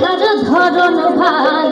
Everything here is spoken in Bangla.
আশার ধরন ভাই।